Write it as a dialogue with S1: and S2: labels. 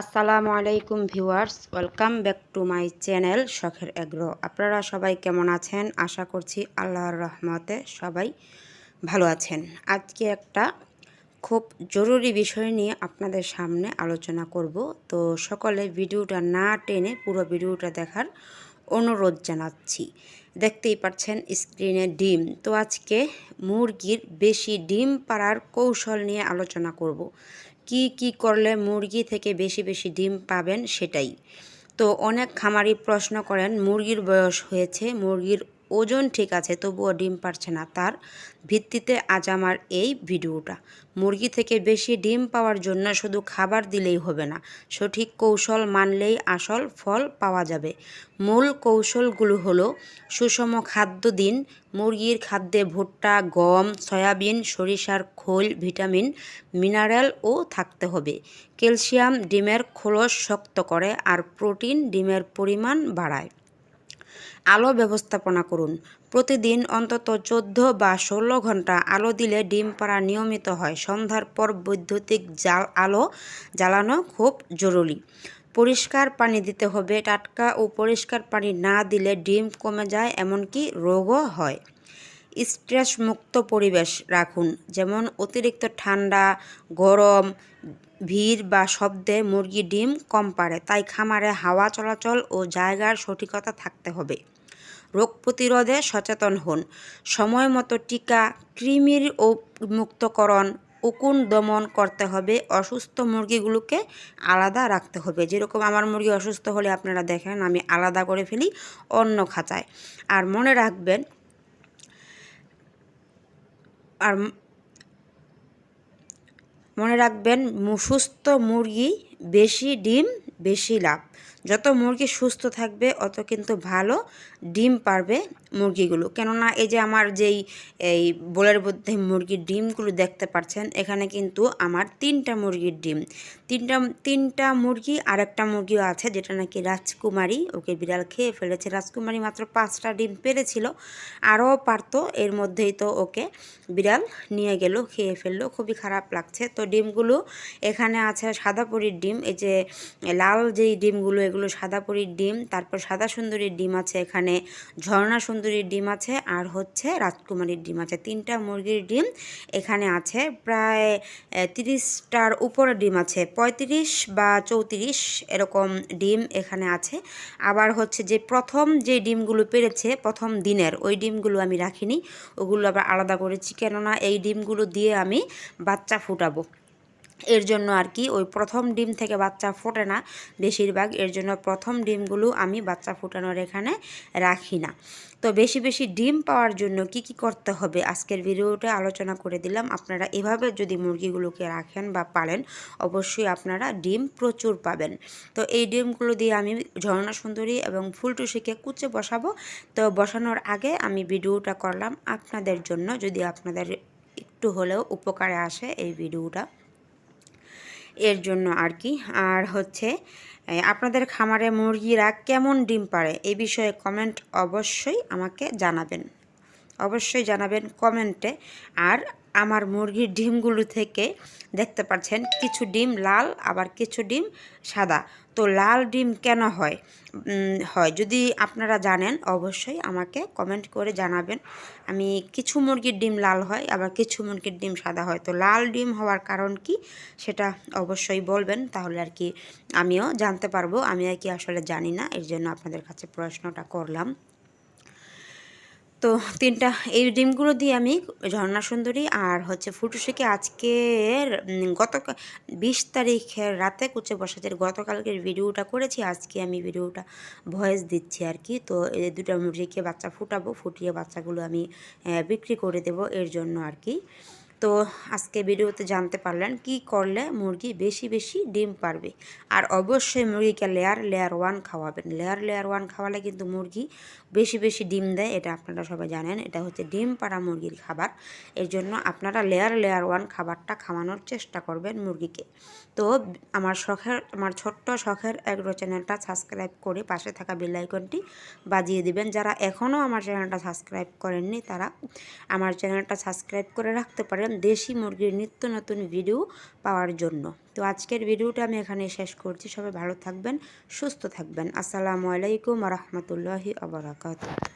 S1: আসসালামু আলাইকুম viewers, welcome back to my channel শখের এগ্রো। আপনারা সবাই কেমন আছেন? আশা করছি আল্লাহর রহমতে সবাই ভালো আছেন। আজকে একটা খুব জরুরি বিষয় নিয়ে আপনাদের সামনে আলোচনা করব। তো সকলে ভিডিওটা না টেনে পুরো ভিডিওটা দেখার অনুরোধ জানাচ্ছি। দেখতেই পাচ্ছেন স্ক্রিনে ডিম। তো আজকে মুরগির বেশি ডিম পাড়ার কৌশল নিয়ে আলোচনা করব। কি কি করলে মুরগি থেকে বেশি বেশি ডিম পাবেন সেটাই। তো অনেক খামারি প্রশ্ন করেন, মুরগির বয়স হয়েছে, মুরগির ওজন ঠিক আছে, তবুও ডিম পারছে না। তার ভিত্তিতে আজ আমার এই ভিডিওটা। মুরগি থেকে বেশি ডিম পাওয়ার জন্য শুধু খাবার দিলেই হবে না, সঠিক কৌশল মানলেই আসল ফল পাওয়া যাবে। মূল কৌশলগুলো হলো সুষম খাদ্য দিন, মুরগির খাদ্যে ভুট্টা, গম, সয়াবিন, সরিষার খোল, ভিটামিন, মিনারেল ও থাকতে হবে। ক্যালসিয়াম ডিমের খোলস শক্ত করে আর প্রোটিন ডিমের পরিমাণ বাড়ায়। আলো ব্যবস্থাপনা করুন। প্রতিদিন অন্তত চোদ্দ বা ষোলো ঘণ্টা আলো দিলে ডিম পাড়া নিয়মিত হয়। সন্ধ্যার পর বৈদ্যুতিক জাল, আলো জ্বালানো খুব জরুরি। পরিষ্কার পানি দিতে হবে। টাটকা ও পরিষ্কার পানি না দিলে ডিম কমে যায়, এমনকি রোগও হয়। স্ট্রেস মুক্ত পরিবেশ রাখুন। যেমন অতিরিক্ত ঠান্ডা, গরম, ভিড় বা শব্দে মুরগি ডিম কম পারে তাই খামারে হাওয়া চলাচল ও জায়গার সঠিকতা থাকতে হবে। রোগ প্রতিরোধে সচেতন হন। সময় মতো টিকা, কৃমির ও মুক্তকরণ উকুন দমন করতে হবে। অসুস্থ মুরগিগুলোকে আলাদা রাখতে হবে। যেরকম আমার মুরগি অসুস্থ হলে আপনারা দেখেন আমি আলাদা করে ফেলি অন্য খাঁচায়। আর মনে রাখবেন, আর মনে রাখবেন, সুস্থ মুরগি বেশি ডিম, বেশি লাভ। যত মুরগি সুস্থ থাকবে, অত কিন্তু ভালো ডিম পারবে মুরগিগুলো। কেননা এই যে আমার যেই, এই বোলের মধ্যে মুরগির ডিমগুলো দেখতে পাচ্ছেন, এখানে কিন্তু আমার তিনটা মুরগির ডিম। তিনটা তিনটা মুরগি আর একটা মুরগিও আছে যেটা নাকি রাজকুমারী, ওকে বিড়াল খেয়ে ফেলেছে। রাজকুমারী মাত্র পাঁচটা ডিম পেরেছিল, আরও পারতো, এর মধ্যেই তো ওকে বিড়াল নিয়ে গেল, খেয়ে ফেলল, খুবই খারাপ লাগছে। তো ডিমগুলো এখানে আছে সাদা পরির ডিম, এই যে লাল যেই ডিমগুলো এগুলো সাদা পরীর ডিম, তারপর সাদা সুন্দরীর ডিম আছে এখানে, ঝর্ণা সুন্দরীর ডিম আছে, আর হচ্ছে রাজকুমারীর ডিম আছে। তিনটা মুরগির ডিম এখানে আছে, প্রায় তিরিশটার উপরে ডিম আছে। পঁয়ত্রিশ বা চৌত্রিশ এরকম ডিম এখানে আছে। আবার হচ্ছে যে প্রথম যে ডিমগুলো পেরেছে, প্রথম দিনের, ওই ডিমগুলো আমি রাখিনি। ওগুলো আবার আলাদা করেছি কেননা এই ডিমগুলো দিয়ে আমি বাচ্চা ফুটাবো। এর জন্য আর কি ওই প্রথম ডিম থেকে বাচ্চা ফোটে না বেশিরভাগ। এর জন্য প্রথম ডিমগুলো আমি বাচ্চা ফোটানোর এখানে রাখি না। তো বেশি বেশি ডিম পাওয়ার জন্য কি কি করতে হবে আজকের ভিডিওটা আলোচনা করে দিলাম। আপনারা এভাবে যদি মুরগিগুলোকে রাখেন বা পালেন, অবশ্যই আপনারা ডিম প্রচুর পাবেন। তো এই ডিমগুলো দিয়ে আমি ঝর্ণা সুন্দরী এবং ফুলটুসিকে কুচে বসাবো। তো বসানোর আগে আমি ভিডিওটা করলাম আপনাদের জন্য। যদি আপনাদের একটু হলেও উপকারে আসে এই ভিডিওটা। এর জন্য আর কি। আর হচ্ছে আপনাদের খামারে মুরগিরা কেমন ডিম পারে এ বিষয়ে কমেন্ট অবশ্যই আমাকে জানাবেন। অবশ্যই জানাবেন কমেন্টে। আর আমার মুরগির ডিমগুলো থেকে দেখতে পাচ্ছেন, কিছু ডিম লাল, আবার কিছু ডিম সাদা। তো লাল ডিম কেন হয়? হয়। যদি আপনারা জানেন, অবশ্যই আমাকে কমেন্ট করে জানাবেন। আমি কিছু মুরগির ডিম লাল হয়, আবার কিছু মুরগির ডিম সাদা হয়। তো লাল ডিম হওয়ার কারণ কি? সেটা অবশ্যই বলবেন, তাহলে আর কি আমিও জানতে পারব। আমি আর কি আসলে জানি না, এর জন্য আপনাদের কাছে প্রশ্নটা করলাম। তো তিনটা, এই ডিমগুলো দিয়ে আমি ঝর্ণা সুন্দরী আর হচ্ছে ফুটুসিকে আজকের গত বিশ তারিখের রাতে কুচে বসাতের গতকালকের ভিডিওটা করেছি, আজকে আমি ভিডিওটা ভয়েস দিচ্ছি আর কি। তো এই দুটো মুরগিকে বাচ্চা ফুটাবো, ফুটিয়ে বাচ্চাগুলো আমি বিক্রি করে দেব এর জন্য আর কি। তো আজকে ভিডিওতে জানতে পারলেন কি করলে মুরগি বেশি বেশি ডিম পারবে। আর অবশ্যই মুরগিকে লেয়ার লেয়ার ওয়ান খাওয়াবেন। লেয়ার লেয়ার ওয়ান খাওয়ালে কিন্তু মুরগি বেশি বেশি ডিম দেয়, এটা আপনারা সবাই জানেন। এটা হচ্ছে ডিম পাড়া মুরগির খাবার। এর জন্য আপনারা লেয়ার লেয়ার ওয়ান খাবারটা খাওয়ানোর চেষ্টা করবেন মুরগিকে। তো আমার শখের, আমার ছোট্ট শখের এগ্রো চ্যানেলটা সাবস্ক্রাইব করে পাশে থাকা বেলাইকনটি বাজিয়ে দিবেন। যারা এখনও আমার চ্যানেলটা সাবস্ক্রাইব করেননি, তারা আমার চ্যানেলটা সাবস্ক্রাইব করে রাখতে পারেন দেশি মুরগির নিত্য নতুন ভিডিও পাওয়ার জন্য। তো আজকের ভিডিওটা আমি এখানে শেষ করছি। সবাই ভালো থাকবেন, সুস্থ থাকবেন। আসসালামু আলাইকুম রহমতুল্লাহি وبركاته